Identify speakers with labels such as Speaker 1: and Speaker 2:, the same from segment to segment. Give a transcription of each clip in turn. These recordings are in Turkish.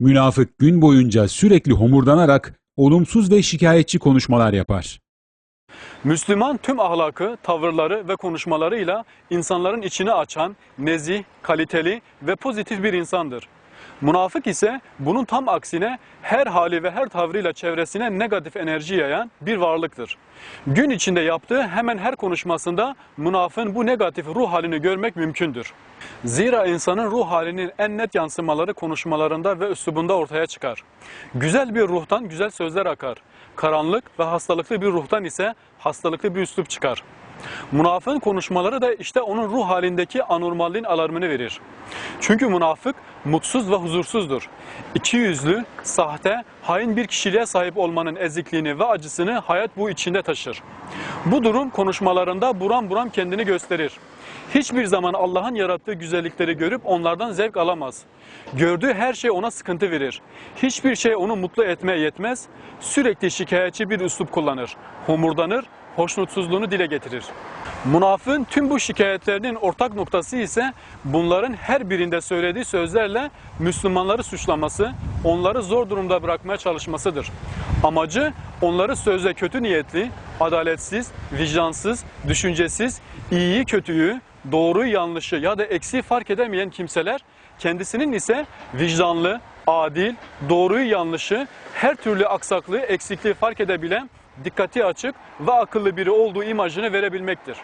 Speaker 1: Münafık gün boyunca sürekli homurdanarak olumsuz ve şikayetçi konuşmalar yapar.
Speaker 2: Müslüman tüm ahlakı, tavırları ve konuşmalarıyla insanların içini açan, nezih, kaliteli ve pozitif bir insandır. Münafık ise bunun tam aksine her hali ve her tavrıyla çevresine negatif enerji yayan bir varlıktır. Gün içinde yaptığı hemen her konuşmasında münafığın bu negatif ruh halini görmek mümkündür. Zira insanın ruh halinin en net yansımaları konuşmalarında ve üslubunda ortaya çıkar. Güzel bir ruhtan güzel sözler akar. Karanlık ve hastalıklı bir ruhtan ise hastalıklı bir üslup çıkar. Münafığın konuşmaları da işte onun ruh halindeki anormalliğin alarmını verir. Çünkü münafık mutsuz ve huzursuzdur. İki yüzlü, sahte, hain bir kişiliğe sahip olmanın ezikliğini ve acısını hayat bu içinde taşır. Bu durum konuşmalarında buram buram kendini gösterir. Hiçbir zaman Allah'ın yarattığı güzellikleri görüp onlardan zevk alamaz. Gördüğü her şey ona sıkıntı verir. Hiçbir şey onu mutlu etmeye yetmez. Sürekli şikayetçi bir üslup kullanır. Homurdanır, hoşnutsuzluğunu dile getirir. Münafığın tüm bu şikayetlerinin ortak noktası ise bunların her birinde söylediği sözlerle Müslümanları suçlaması, onları zor durumda bırakmaya çalışmasıdır. Amacı onları sözle kötü niyetli, adaletsiz, vicdansız, düşüncesiz, iyiyi kötüyü, doğruyu yanlışı ya da eksiği fark edemeyen kimseler kendisinin ise vicdanlı, adil, doğruyu yanlışı, her türlü aksaklığı, eksikliği fark edebilen, dikkati açık ve akıllı biri olduğu imajını verebilmektir.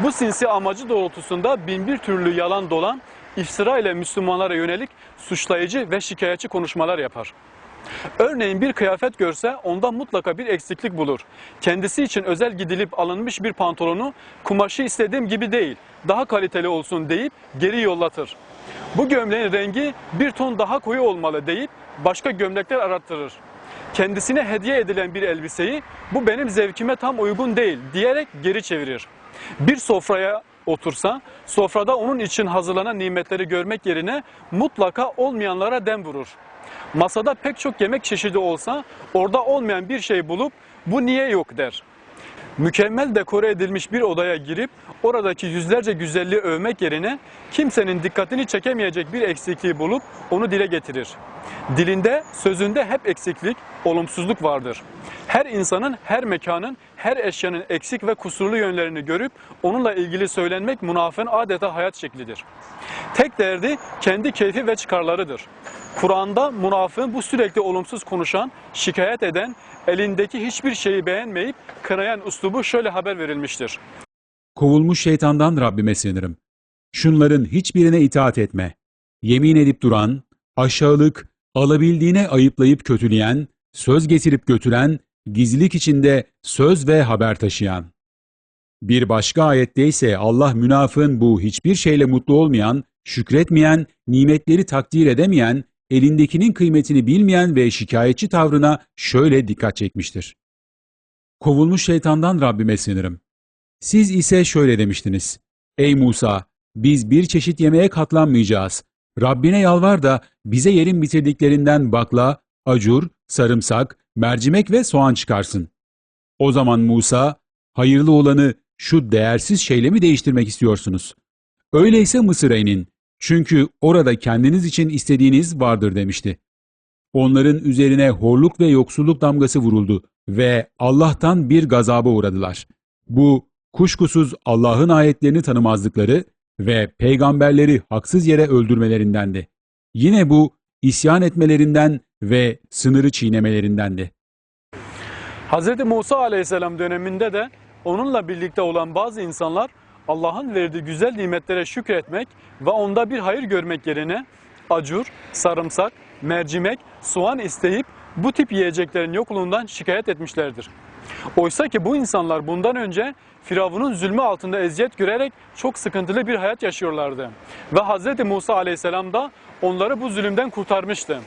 Speaker 2: Bu sinsi amacı doğrultusunda binbir türlü yalan dolan, iftira ile Müslümanlara yönelik suçlayıcı ve şikayetçi konuşmalar yapar. Örneğin bir kıyafet görse onda mutlaka bir eksiklik bulur. Kendisi için özel gidilip alınmış bir pantolonu kumaşı istediğim gibi değil, daha kaliteli olsun deyip geri yollatır. Bu gömleğin rengi bir ton daha koyu olmalı deyip başka gömlekler arattırır. Kendisine hediye edilen bir elbiseyi bu benim zevkime tam uygun değil diyerek geri çevirir. Bir sofraya otursa sofrada onun için hazırlanan nimetleri görmek yerine mutlaka olmayanlara dem vurur. Masada pek çok yemek çeşidi olsa orada olmayan bir şey bulup bu niye yok der. Mükemmel dekore edilmiş bir odaya girip oradaki yüzlerce güzelliği övmek yerine kimsenin dikkatini çekemeyecek bir eksikliği bulup onu dile getirir. Dilinde, sözünde hep eksiklik, olumsuzluk vardır. Her insanın, her mekanın, her eşyanın eksik ve kusurlu yönlerini görüp onunla ilgili söylenmek münafığın adeta hayat şeklidir. Tek derdi kendi keyfi ve çıkarlarıdır. Kur'an'da münafığın bu sürekli olumsuz konuşan, şikayet eden, elindeki hiçbir şeyi beğenmeyip kınayan üslubu şöyle haber verilmiştir.
Speaker 1: Kovulmuş şeytandan Rabbime sığınırım. Şunların hiçbirine itaat etme. Yemin edip duran, aşağılık, alabildiğine ayıplayıp kötüleyen, söz getirip götüren, gizlilik içinde söz ve haber taşıyan. Bir başka ayette ise Allah münafığın bu hiçbir şeyle mutlu olmayan, şükretmeyen, nimetleri takdir edemeyen, elindekinin kıymetini bilmeyen ve şikayetçi tavrına şöyle dikkat çekmiştir. Kovulmuş şeytandan Rabbime sığınırım. Siz ise şöyle demiştiniz. Ey Musa, biz bir çeşit yemeğe katlanmayacağız. Rabbine yalvar da bize yerin bitirdiklerinden bakla, acur, sarımsak, mercimek ve soğan çıkarsın. O zaman Musa, hayırlı olanı şu değersiz şeyle mi değiştirmek istiyorsunuz? Öyleyse Mısır'a inin. Çünkü orada kendiniz için istediğiniz vardır demişti. Onların üzerine horluk ve yoksulluk damgası vuruldu ve Allah'tan bir gazaba uğradılar. Bu kuşkusuz Allah'ın ayetlerini tanımazlıkları ve peygamberleri haksız yere öldürmelerindendi. Yine bu isyan etmelerinden ve sınırı çiğnemelerindendi.
Speaker 2: Hz. Musa aleyhisselam döneminde de onunla birlikte olan bazı insanlar Allah'ın verdiği güzel nimetlere şükretmek ve onda bir hayır görmek yerine acur, sarımsak, mercimek, soğan isteyip bu tip yiyeceklerin yokluğundan şikayet etmişlerdir. Oysa ki bu insanlar bundan önce Firavun'un zulmü altında eziyet görerek çok sıkıntılı bir hayat yaşıyorlardı. Ve Hz. Musa aleyhisselam da onları bu zulümden kurtarmıştı.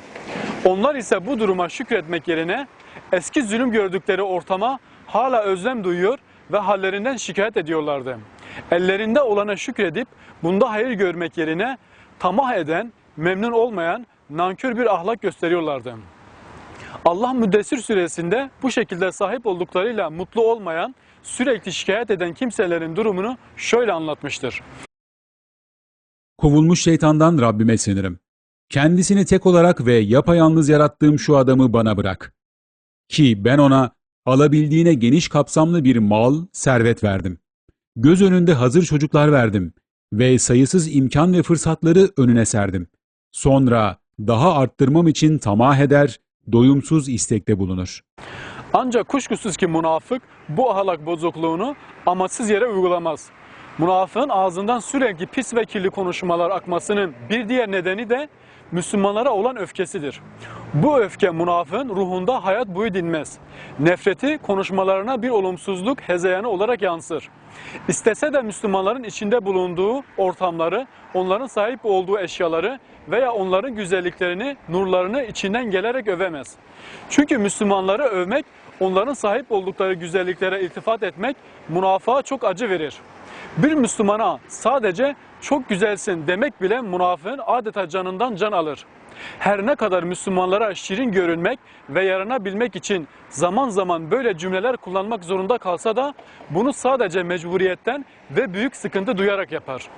Speaker 2: Onlar ise bu duruma şükretmek yerine eski zulüm gördükleri ortama hala özlem duyuyor ve hallerinden şikayet ediyorlardı. Ellerinde olana şükredip bunda hayır görmek yerine tamah eden, memnun olmayan, nankör bir ahlak gösteriyorlardı. Allah Müddessir suresinde bu şekilde sahip olduklarıyla mutlu olmayan, sürekli şikayet eden kimselerin durumunu şöyle anlatmıştır.
Speaker 1: Kovulmuş şeytandan Rabbime sığınırım. Kendisini tek olarak ve yapayalnız yarattığım şu adamı bana bırak. Ki ben ona alabildiğine geniş kapsamlı bir mal, servet verdim. Göz önünde hazır çocuklar verdim ve sayısız imkan ve fırsatları önüne serdim. Sonra daha arttırmam için tamah eder, doyumsuz istekte bulunur.
Speaker 2: Ancak kuşkusuz ki münafık bu ahlak bozukluğunu amaçsız yere uygulamaz. Münafığın ağzından sürekli pis ve kirli konuşmalar akmasının bir diğer nedeni de Müslümanlara olan öfkesidir. Bu öfke münafığın ruhunda hayat boyu dinmez. Nefreti konuşmalarına bir olumsuzluk hezeyanı olarak yansır. İstese de Müslümanların içinde bulunduğu ortamları, onların sahip olduğu eşyaları veya onların güzelliklerini, nurlarını içinden gelerek övemez. Çünkü Müslümanları övmek, onların sahip oldukları güzelliklere iltifat etmek münafığa çok acı verir. Bir Müslümana sadece çok güzelsin demek bile münafığın adeta canından can alır. Her ne kadar Müslümanlara şirin görünmek ve yaranabilmek için zaman zaman böyle cümleler kullanmak zorunda kalsa da bunu sadece mecburiyetten ve büyük sıkıntı duyarak yapar.